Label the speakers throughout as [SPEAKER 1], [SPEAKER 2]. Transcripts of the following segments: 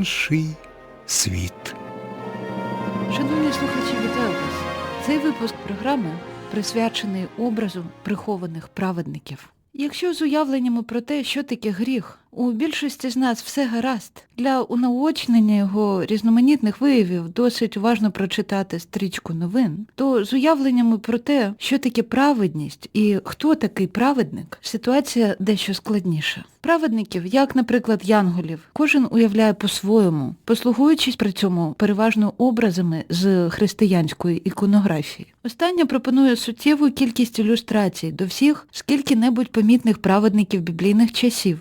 [SPEAKER 1] інший світ.
[SPEAKER 2] Шановні слухачі, вітаю вас. Цей випуск програми присвячений образу прихованих праведників. Якщо з уявленнями про те, що таке гріх, у більшості з нас все гаразд, для унаочнення його різноманітних виявів досить уважно прочитати стрічку новин, то з уявленнями про те, що таке праведність і хто такий праведник, ситуація дещо складніша. Праведників, як, наприклад, янголів, кожен уявляє по-своєму, послугуючись при цьому переважно образами з християнської іконографії. Остання пропонує суттєву кількість ілюстрацій до всіх скільки-небудь помітних праведників біблійних часів,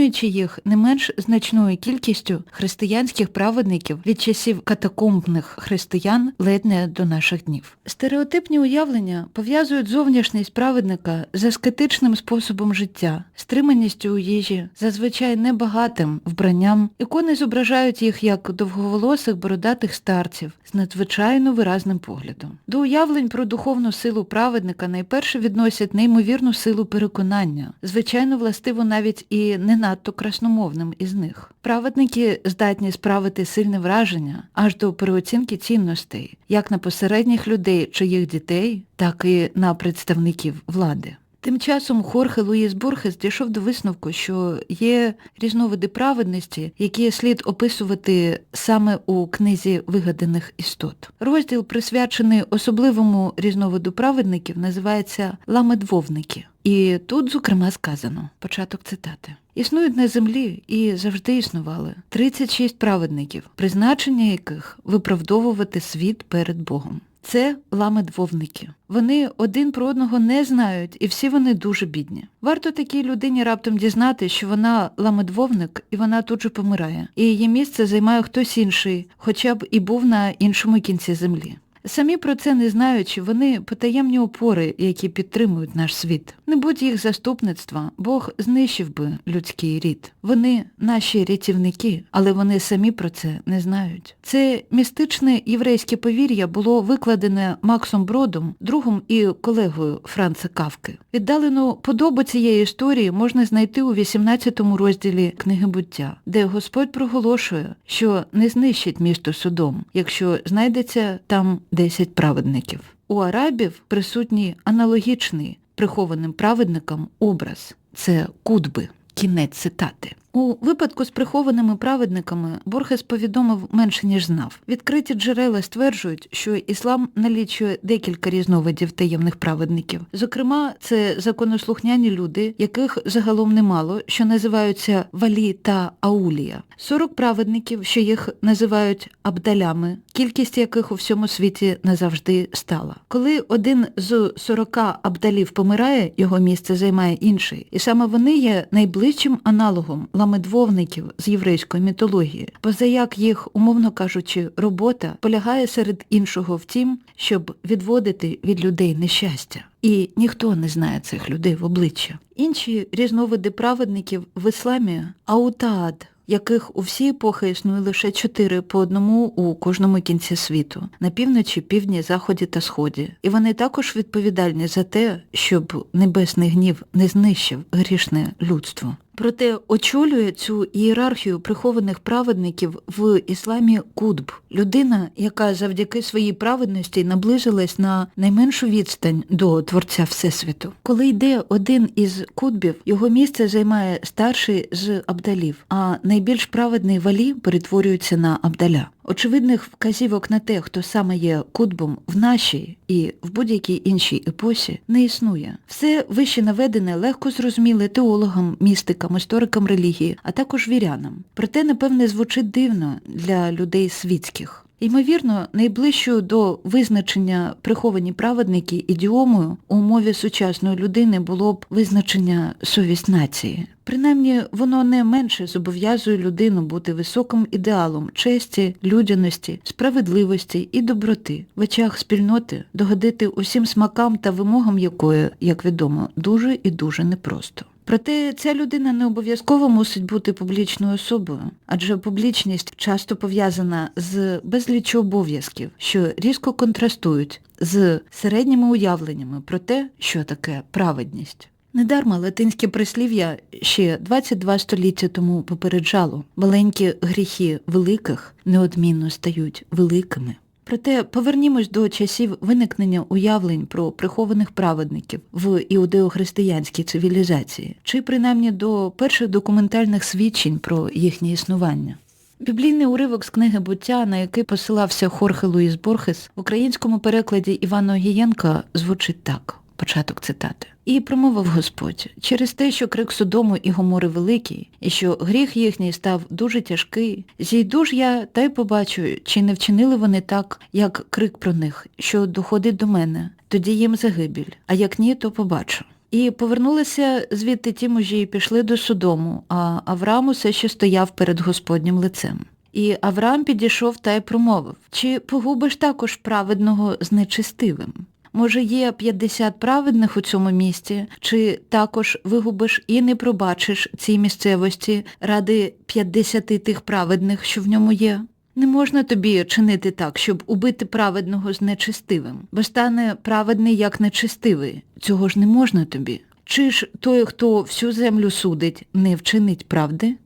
[SPEAKER 2] доповнюючи їх не менш значною кількістю християнських праведників від часів катакомбних християн ледь не до наших днів. Стереотипні уявлення пов'язують зовнішність праведника з аскетичним способом життя, стриманістю у їжі, зазвичай небагатим вбранням. Ікони зображають їх як довговолосих бородатих старців з надзвичайно виразним поглядом. До уявлень про духовну силу праведника найперше відносять неймовірну силу переконання, звичайно властиво навіть і не надто красномовним із них. Праведники здатні справити сильне враження аж до переоцінки цінностей, як на посередніх людей чи їх дітей, так і на представників влади. Тим часом Хорхе Луїс Борхес дійшов до висновку, що є різновиди праведності, які слід описувати саме у книзі вигаданих істот. Розділ, присвячений особливому різновиду праведників, називається Ламедвовники. І тут, зокрема, сказано, початок цитати. Існують на землі і завжди існували 36 праведників, призначення яких виправдовувати світ перед Богом. Це ламедвовники. Вони один про одного не знають, і всі вони дуже бідні. Варто такій людині раптом дізнати, що вона ламедвовник, і вона тут же помирає, і її місце займає хтось інший, хоча б і був на іншому кінці землі. Самі про це не знаючи, вони потаємні опори, які підтримують наш світ. Не будь їх заступництва, Бог знищив би людський рід. Вони наші рятівники, але вони самі про це не знають. Це містичне єврейське повір'я було викладене Максом Бродом, другом і колегою Франца Кавки. Віддалену подобу цієї історії можна знайти у 18 розділі книги буття, де Господь проголошує, що не знищить місто Содом, якщо знайдеться там 10 праведників. У арабів присутній аналогічний прихованим праведникам образ це кудби. Кінець цитати. У випадку з прихованими праведниками Борхес повідомив менше, ніж знав. Відкриті джерела стверджують, що іслам налічує декілька різновидів таємних праведників. Зокрема, це законослухняні люди, яких загалом немало, що називаються валі та аулія. 40 праведників, що їх називають абдалями, кількість яких у всьому світі назавжди стала. Коли один з 40 абдалів помирає, його місце займає інший. І саме вони є найближчим аналогом ламедвовників з єврейської мітології, позаяк їх, умовно кажучи, робота полягає серед іншого в тім, щоб відводити від людей нещастя. І ніхто не знає цих людей в обличчя. Інші різновиди праведників в ісламі аутаад, яких у всі епохи існує лише чотири по одному у кожному кінці світу, на півночі, півдні, заході та сході. І вони також відповідальні за те, щоб небесний гнів не знищив грішне людство. Проте очолює цю ієрархію прихованих праведників в ісламі Кудб, людина, яка завдяки своїй праведності наближилась на найменшу відстань до Творця Всесвіту. Коли йде один із кудбів, його місце займає старший з абдалів, а найбільш праведний валі перетворюється на абдаля. Очевидних вказівок на те, хто саме є кудбом в нашій і в будь-якій іншій епосі, не існує. Все вище наведене легко зрозуміле теологам, містикам, історикам релігії, а також вірянам. Проте, напевне, звучить дивно для людей світських. Ймовірно, найближчою до визначення приховані праведники ідіомою у мові сучасної людини було б визначення совість нації. Принаймні, воно не менше зобов'язує людину бути високим ідеалом честі, людяності, справедливості і доброти в очах спільноти догодити усім смакам та вимогам якої, як відомо, дуже і дуже непросто. Проте ця людина не обов'язково мусить бути публічною особою, адже публічність часто пов'язана з безліччю обов'язків, що різко контрастують з середніми уявленнями про те, що таке праведність. Недарма латинське прислів'я ще 22 століття тому попереджало, маленькі гріхи великих неодмінно стають великими. Проте повернімось до часів виникнення уявлень про прихованих праведників в іудеохристиянській цивілізації, чи принаймні до перших документальних свідчень про їхнє існування. Біблійний уривок з книги буття, на який посилався Хорхе Луїс Борхес, в українському перекладі Івана Огієнка звучить так. Початок цитати. І промовив Господь, через те, що крик Содому і Гомори великий, і що гріх їхній став дуже тяжкий, зійду ж я та й побачу, чи не вчинили вони так, як крик про них, що доходить до мене, тоді їм загибіль, а як ні, то побачу. І повернулися звідти ті мужі і пішли до Содому, а Авраам усе ще стояв перед Господнім лицем. І Авраам підійшов та й промовив, чи погубиш також праведного з нечистивим? Може, є 50 праведних у цьому місті, чи також вигубиш і не пробачиш цій місцевості ради 50 тих праведних, що в ньому є? Не можна тобі чинити так, щоб убити праведного з нечистивим, бо стане праведний як нечистивий. Цього ж не можна тобі. Чи ж той, хто всю землю судить, не вчинить правди?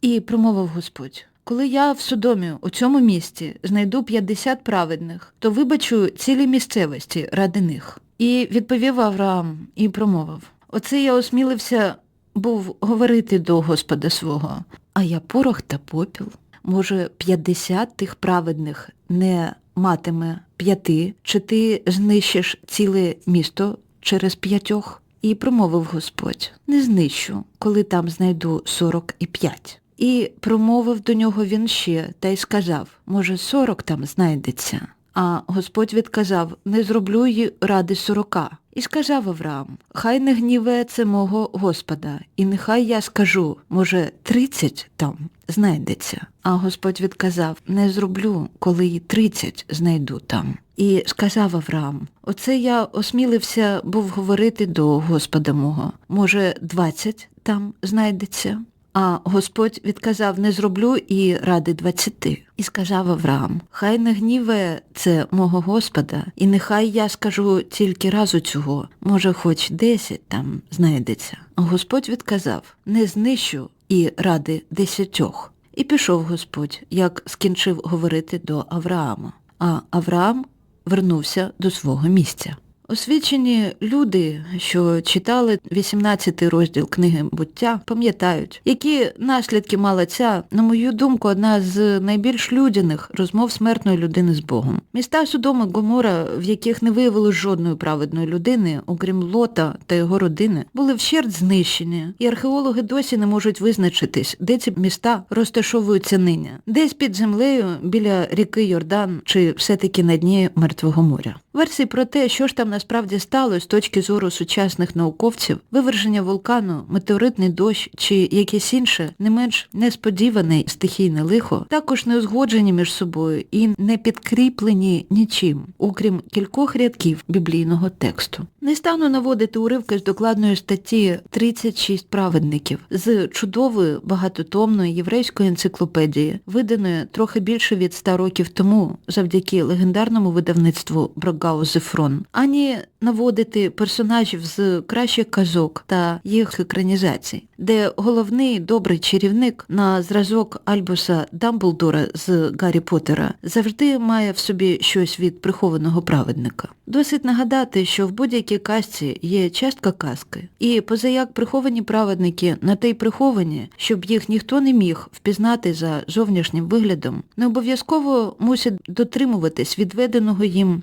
[SPEAKER 2] І промовив Господь. Коли я в Содомі, у цьому місті, знайду 50 праведних, то вибачу цілі місцевості ради них. І відповів Авраам і промовив. Оце я осмілився був говорити до Господа свого, а я порох та попіл. Може, 50 тих праведних не матиме п'яти, чи ти знищиш ціле місто через п'ятьох? І промовив Господь, не знищу, коли там знайду сорок і п'ять. І промовив до нього він ще та й сказав, може, сорок там знайдеться. А Господь відказав, не зроблю її ради сорока. І сказав Авраам, хай не гніве це мого Господа, і нехай я скажу, може, тридцять там знайдеться. А Господь відказав, не зроблю, коли й тридцять знайду там. І сказав Авраам, оце я осмілився був говорити до Господа мого, може, двадцять там знайдеться. А Господь відказав, не зроблю і ради двадцяти. І сказав Авраам, хай не гніве це мого Господа, і нехай я скажу тільки разу цього, може, хоч десять там знайдеться. А Господь відказав, не знищу і ради десятьох. І пішов Господь, як скінчив говорити до Авраама. А Авраам вернувся до свого місця. Освічені люди, що читали 18 розділ книги буття, пам'ятають, які наслідки мала ця, на мою думку, одна з найбільш людяних розмов смертної людини з Богом. Міста Содома Гомора, в яких не виявилось жодної праведної людини, окрім Лота та його родини, були вщерть знищені, і археологи досі не можуть визначитись, де ці міста розташовуються нині, десь під землею біля ріки Йордан чи все-таки на дні Мертвого моря. Версії про те, що ж там насправді сталося з точки зору сучасних науковців, виверження вулкану, метеоритний дощ чи якесь інше, не менш несподіване стихійне лихо, також не узгоджені між собою і не підкріплені нічим, окрім кількох рядків біблійного тексту. Не стану наводити уривки з докладної статті 36 праведників з чудової багатотомної єврейської енциклопедії, виданої трохи більше від 100 років тому завдяки легендарному видавництву Брогау Зефрон, ані наводити персонажів з кращих казок та їх екранізацій, де головний добрий чарівник на зразок Альбуса Дамблдора з Гаррі Поттера завжди має в собі щось від прихованого праведника. Досить нагадати, що в будь-якій казці є частка казки, і позаяк приховані праведники на те й приховані, щоб їх ніхто не міг впізнати за зовнішнім виглядом, не обов'язково мусять дотримуватись відведеного їм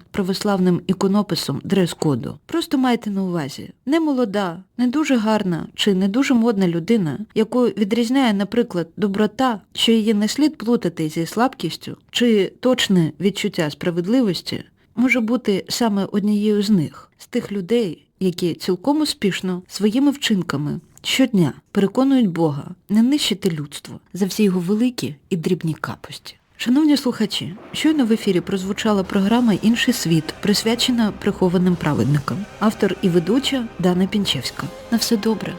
[SPEAKER 2] православним іконописом дрес-коду. Просто майте на увазі, не молода, не дуже гарна чи не дуже модна людина, яку відрізняє, наприклад, доброта, що її не слід плутати зі слабкістю, чи точне відчуття справедливості, може бути саме однією з них, з тих людей, які цілком успішно своїми вчинками щодня переконують Бога не нищити людство за всі його великі і дрібні капості. Шановні слухачі, щойно в ефірі прозвучала програма Інший світ, присвячена прихованим праведникам. Автор і ведуча Дана Пінчевська. На все добре.